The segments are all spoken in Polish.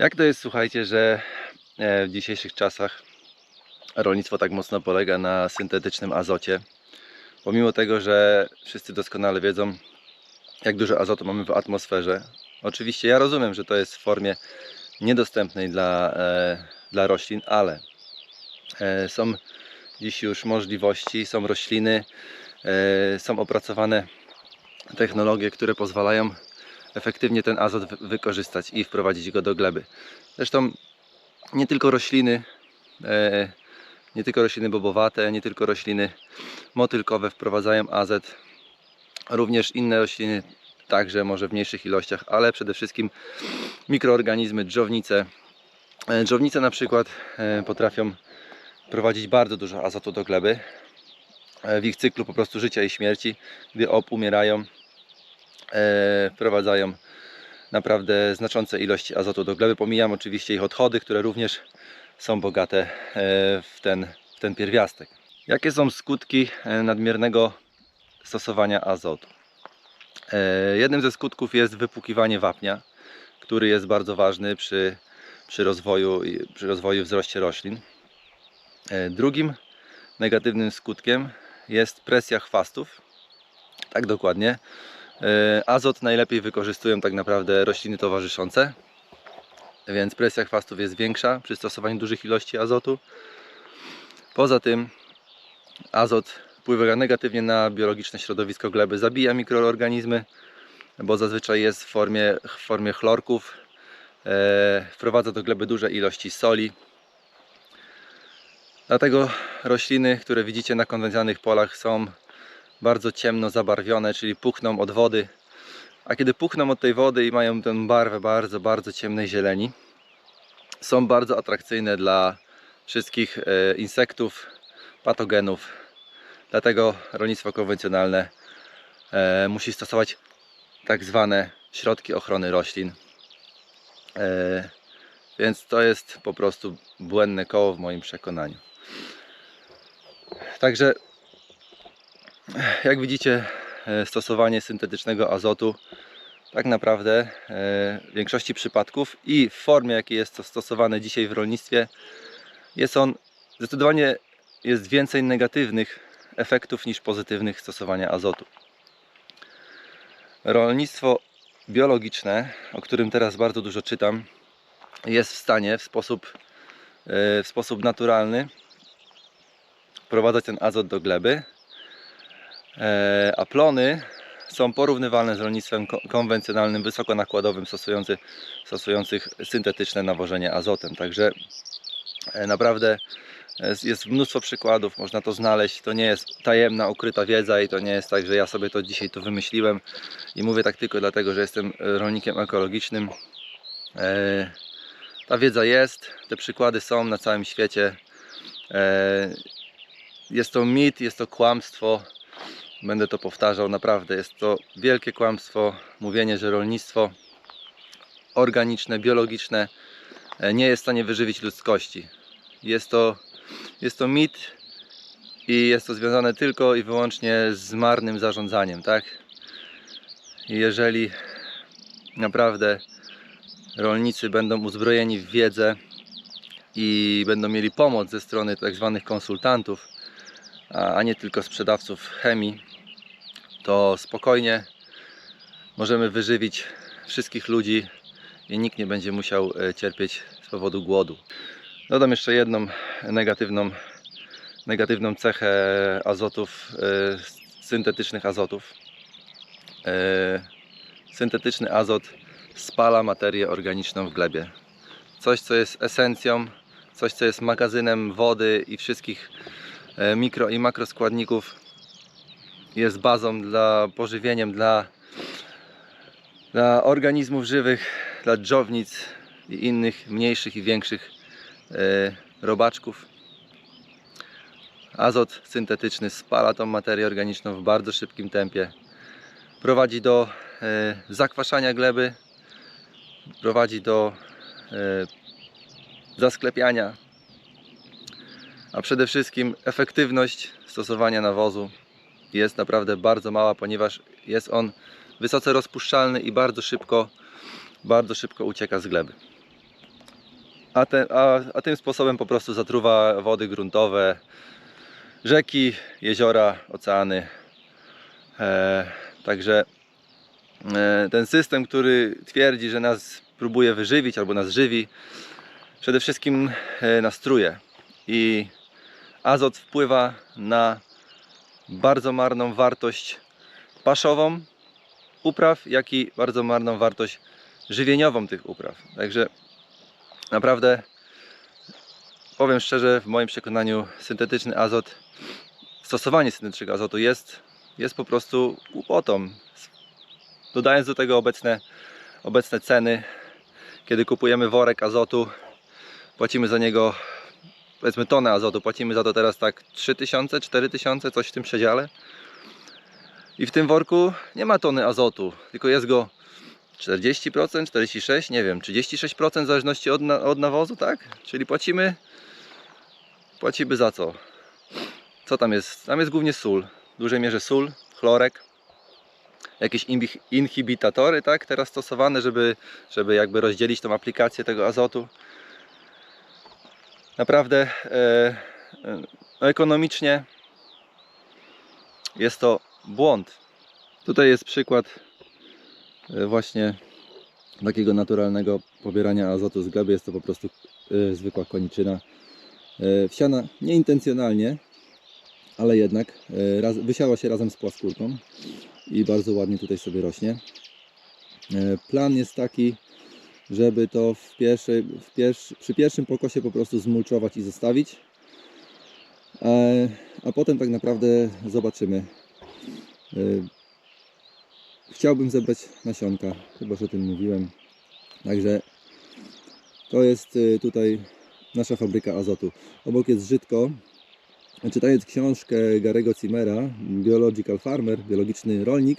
Jak to jest, słuchajcie, że e, w dzisiejszych czasach rolnictwo tak mocno polega na syntetycznym azocie? Pomimo tego, że wszyscy doskonale wiedzą, jak dużo azotu mamy w atmosferze. Oczywiście ja rozumiem, że to jest w formie niedostępnej dla, e, dla roślin, ale e, są dziś już możliwości, są rośliny, e, są opracowane technologie, które pozwalają efektywnie ten azot wy- wykorzystać i wprowadzić go do gleby. Zresztą nie tylko rośliny, e, nie tylko rośliny bobowate, nie tylko rośliny motylkowe wprowadzają azot, również inne rośliny także może w mniejszych ilościach, ale przede wszystkim mikroorganizmy, dżownice. E, Dżownice na przykład e, potrafią prowadzić bardzo dużo azotu do gleby w ich cyklu po prostu życia i śmierci, gdy obumierają, e, wprowadzają naprawdę znaczące ilości azotu do gleby. Pomijam oczywiście ich odchody, które również są bogate e, w ten, w ten pierwiastek. Jakie są skutki e, nadmiernego stosowania azotu? E, Jednym ze skutków jest wypłukiwanie wapnia, który jest bardzo ważny przy, przy, rozwoju, przy rozwoju wzroście roślin. E, Drugim negatywnym skutkiem jest presja chwastów. Tak dokładnie. E, Azot najlepiej wykorzystują tak naprawdę rośliny towarzyszące, więc presja chwastów jest większa przy stosowaniu dużych ilości azotu. Poza tym azot wpływa negatywnie na biologiczne środowisko gleby, zabija mikroorganizmy, bo zazwyczaj jest w formie, w formie chlorków. E, wprowadza do gleby duże ilości soli. Dlatego rośliny, które widzicie na konwencjonalnych polach są bardzo ciemno zabarwione, czyli puchną od wody. A kiedy puchną od tej wody i mają tę barwę bardzo, bardzo ciemnej zieleni, są bardzo atrakcyjne dla wszystkich e, insektów, patogenów. Dlatego rolnictwo konwencjonalne e, musi stosować tak zwane środki ochrony roślin. E, więc to jest po prostu błędne koło w moim przekonaniu. Także jak widzicie, e, stosowanie syntetycznego azotu tak naprawdę e, w większości przypadków i w formie, jakiej jest to stosowane dzisiaj w rolnictwie, jest on zdecydowanie jest więcej negatywnych efektów niż pozytywnych stosowania azotu. Rolnictwo biologiczne, o którym teraz bardzo dużo czytam, jest w stanie w sposób, e, w sposób naturalny wprowadzać ten azot do gleby, a plony są porównywalne z rolnictwem ko- konwencjonalnym, wysokonakładowym, stosujący, stosujących syntetyczne nawożenie azotem. Także e, naprawdę jest, jest mnóstwo przykładów, można to znaleźć. To nie jest tajemna, ukryta wiedza i to nie jest tak, że ja sobie to dzisiaj tu wymyśliłem i mówię tak tylko dlatego, że jestem e, rolnikiem ekologicznym. E, Ta wiedza jest, te przykłady są na całym świecie. E, Jest to mit, jest to kłamstwo. Będę to powtarzał, naprawdę jest to wielkie kłamstwo. Mówienie, że rolnictwo organiczne, biologiczne e, nie jest w stanie wyżywić ludzkości. Jest to, jest to mit i jest to związane tylko i wyłącznie z marnym zarządzaniem, tak? Jeżeli naprawdę rolnicy będą uzbrojeni w wiedzę i będą mieli pomoc ze strony tak zwanych konsultantów, a nie tylko sprzedawców chemii, to spokojnie możemy wyżywić wszystkich ludzi i nikt nie będzie musiał e, cierpieć z powodu głodu. Dodam jeszcze jedną negatywną, negatywną cechę azotów, e, syntetycznych azotów. E, Syntetyczny azot spala materię organiczną w glebie. Coś, co jest esencją, coś, co jest magazynem wody i wszystkich mikro i makroskładników jest bazą dla pożywieniem dla, dla organizmów żywych, dla dżownic i innych mniejszych i większych e, robaczków. Azot syntetyczny spala tą materię organiczną w bardzo szybkim tempie. Prowadzi do e, zakwaszania gleby, prowadzi do e, zasklepiania, a przede wszystkim efektywność stosowania nawozu jest naprawdę bardzo mała, ponieważ jest on wysoce rozpuszczalny i bardzo szybko, bardzo szybko ucieka z gleby. a, te, a, a tym sposobem po prostu zatruwa wody gruntowe, rzeki, jeziora, oceany. E, także e, ten system, który twierdzi, że nas próbuje wyżywić albo nas żywi, przede wszystkim e, nas truje. I azot wpływa na bardzo marną wartość paszową upraw, jak i bardzo marną wartość żywieniową tych upraw. Także naprawdę powiem szczerze, w moim przekonaniu syntetyczny azot, stosowanie syntetycznego azotu jest, jest po prostu głupotą. Dodając do tego obecne, obecne ceny, kiedy kupujemy worek azotu, płacimy za niego powiedzmy tonę azotu, płacimy za to teraz tak 3000, 4000, coś w tym przedziale. I w tym worku nie ma tony azotu, tylko jest go 40%, 46%, nie wiem, 36% w zależności od, na, od nawozu, tak? Czyli płacimy, płacimy za co? Co tam jest? Tam jest głównie sól, w dużej mierze sól, chlorek, jakieś inhib- inhibitatory, tak? Teraz stosowane, żeby, żeby jakby rozdzielić tą aplikację tego azotu. Naprawdę e, e, no ekonomicznie jest to błąd. Tutaj jest przykład e, właśnie takiego naturalnego pobierania azotu z gleby. Jest to po prostu zwykła koniczyna. Wsiana nieintencjonalnie, ale jednak wysiała się razem z płaskórką i bardzo ładnie tutaj sobie rośnie. Plan jest taki, żeby to w pierwszej, w pierwszy, przy pierwszym pokosie po prostu zmulczować i zostawić. E, A potem tak naprawdę zobaczymy. E, Chciałbym zebrać nasionka, chyba że o tym mówiłem. Także to jest e, tutaj nasza fabryka azotu. Obok jest żytko. Czytając książkę Garego Zimmera, Biological Farmer, biologiczny rolnik,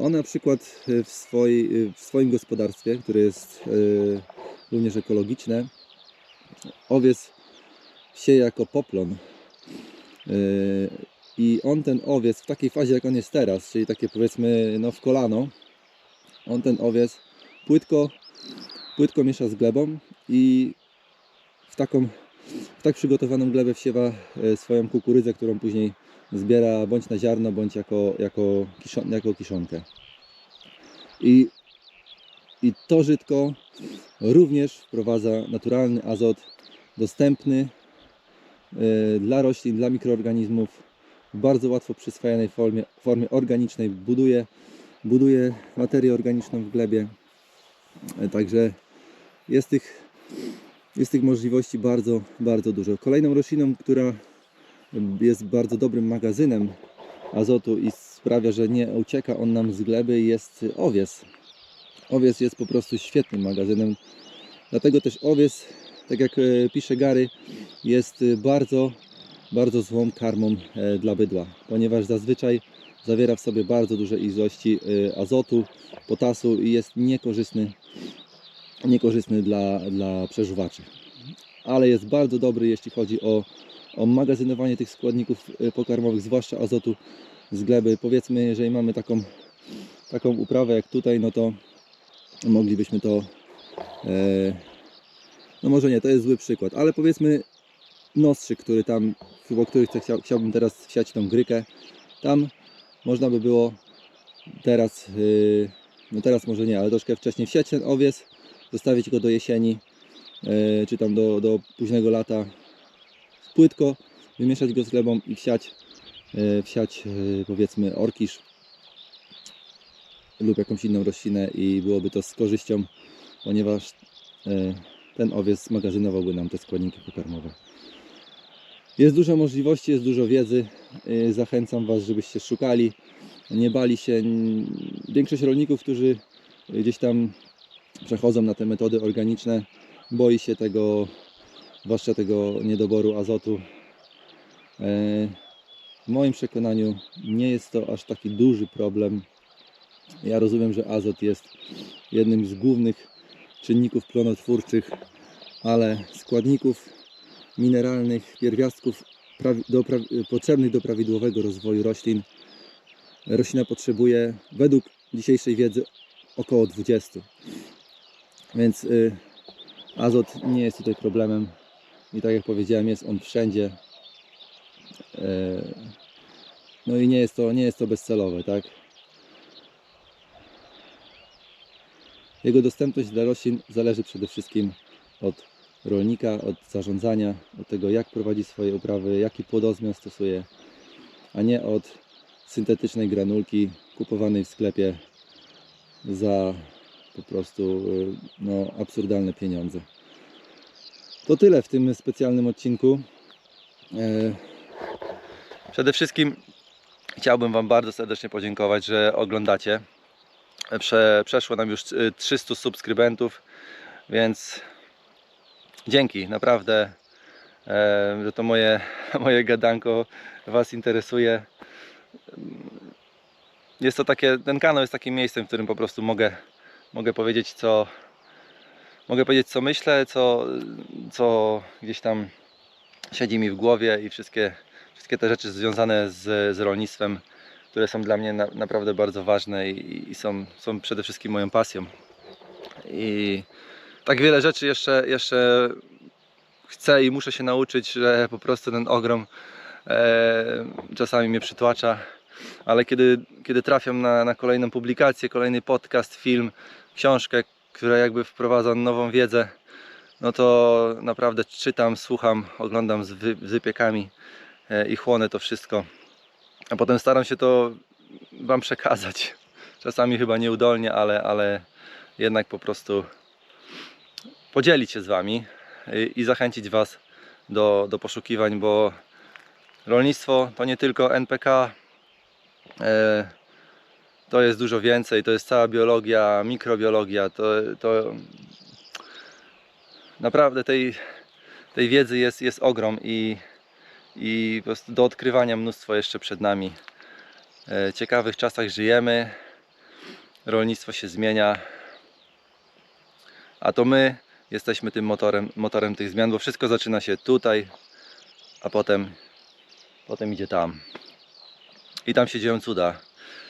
On na przykład e, w, swoi, w swoim gospodarstwie, które jest e, również ekologiczne, owiec sieje jako poplon. E, I on ten owiec w takiej fazie jak on jest teraz, czyli takie powiedzmy no w kolano, on ten owiec płytko, płytko miesza z glebą i w taką w tak przygotowaną glebę wsiewa e, swoją kukurydzę, którą później zbiera bądź na ziarno, bądź jako, jako, kiszon, jako kiszonkę. I, I to żytko również wprowadza naturalny azot dostępny e, dla roślin, dla mikroorganizmów w bardzo łatwo przyswajanej formie, formie organicznej. Buduje, buduje materię organiczną w glebie. E, Także jest tych, jest tych możliwości bardzo, bardzo dużo. Kolejną rośliną, która jest bardzo dobrym magazynem azotu i sprawia, że nie ucieka on nam z gleby jest owiec. Owiec jest po prostu świetnym magazynem. Dlatego też owiec, tak jak e, pisze Gary, jest bardzo, bardzo złą karmą e, dla bydła, ponieważ zazwyczaj zawiera w sobie bardzo duże ilości e, azotu, potasu i jest niekorzystny, niekorzystny dla, dla przeżuwaczy. Ale jest bardzo dobry, jeśli chodzi o o magazynowanie tych składników e, pokarmowych, zwłaszcza azotu z gleby. Powiedzmy, jeżeli mamy taką, taką uprawę jak tutaj, no to moglibyśmy to, e, no może nie, to jest zły przykład, ale powiedzmy nostrzyk, który tam, o który chcę, chciał, chciałbym teraz wsiać tą grykę, tam można by było teraz, e, no teraz może nie, ale troszkę wcześniej wsiać ten owiec, zostawić go do jesieni, czy tam do, do późnego lata, płytko, wymieszać go z glebą i wsiać, e, wsiać e, powiedzmy orkisz lub jakąś inną roślinę i byłoby to z korzyścią, ponieważ e, ten owiec magazynowałby nam te składniki pokarmowe. Jest dużo możliwości, jest dużo wiedzy. Zachęcam Was, żebyście szukali, nie bali się. Większość rolników, którzy gdzieś tam przechodzą na te metody organiczne, boi się tego zwłaszcza tego niedoboru azotu. E, W moim przekonaniu nie jest to aż taki duży problem. Ja rozumiem, że azot jest jednym z głównych czynników plonotwórczych, ale składników mineralnych, pierwiastków do, potrzebnych do prawidłowego rozwoju roślin roślina potrzebuje według dzisiejszej wiedzy około 20. Więc y, Azot nie jest tutaj problemem i tak jak powiedziałem, jest on wszędzie. E, No i nie jest to, nie jest to bezcelowe, tak? Jego dostępność dla roślin zależy przede wszystkim od rolnika, od zarządzania, od tego jak prowadzi swoje uprawy, jaki płodozmian stosuje, a nie od syntetycznej granulki kupowanej w sklepie za po prostu y, no, absurdalne pieniądze. To tyle w tym specjalnym odcinku. E, Przede wszystkim chciałbym Wam bardzo serdecznie podziękować, że oglądacie. Prze, przeszło nam już y, 300 subskrybentów, więc dzięki, naprawdę, e, że to moje, moje gadanko Was interesuje. Jest to takie, ten kanał jest takim miejscem, w którym po prostu mogę, mogę powiedzieć co mogę powiedzieć co myślę, co, co gdzieś tam siedzi mi w głowie i wszystkie, wszystkie te rzeczy związane z, z rolnictwem, które są dla mnie na, naprawdę bardzo ważne i, i są, są przede wszystkim moją pasją. I tak wiele rzeczy jeszcze, jeszcze chcę i muszę się nauczyć, że po prostu ten ogrom e, czasami mnie przytłacza, ale kiedy, kiedy trafiam na, na kolejną publikację, kolejny podcast, film, książkę, która jakby wprowadza nową wiedzę, no to naprawdę czytam, słucham, oglądam z, wy, z wypiekami e, i chłonę to wszystko. A potem staram się to Wam przekazać. Czasami chyba nieudolnie, ale, ale jednak po prostu podzielić się z Wami i, i zachęcić Was do, do poszukiwań, bo rolnictwo to nie tylko NPK, e, to jest dużo więcej, to jest cała biologia, mikrobiologia, to, to naprawdę tej, tej wiedzy jest, jest ogrom i, i po prostu do odkrywania mnóstwo jeszcze przed nami. E, ciekawych czasach żyjemy, rolnictwo się zmienia, a to my jesteśmy tym motorem, motorem tych zmian, bo wszystko zaczyna się tutaj, a potem, potem idzie tam. I tam się dzieją cuda.